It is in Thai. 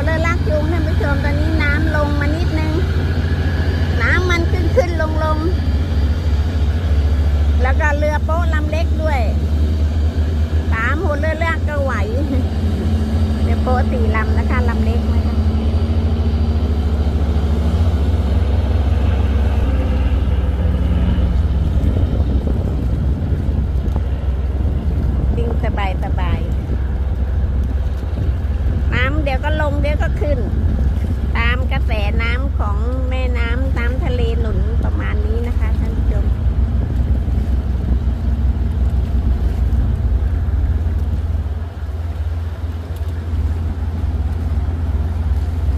ลเลอร์ลากจูงท่านผู้ชมตอนนี้น้ำลงมานิดนึง น้ำมันขึ้นขึ้นลงลงแล้วก็เรือโป๊ะลำเล็กด้วยสามโฮเลอร์ลากก็ไหวเรือโป๊ะสี่ลำนะคะลำเล็กนะคะสบายสบาย็ลงเดี๋ยวก็ขึ้น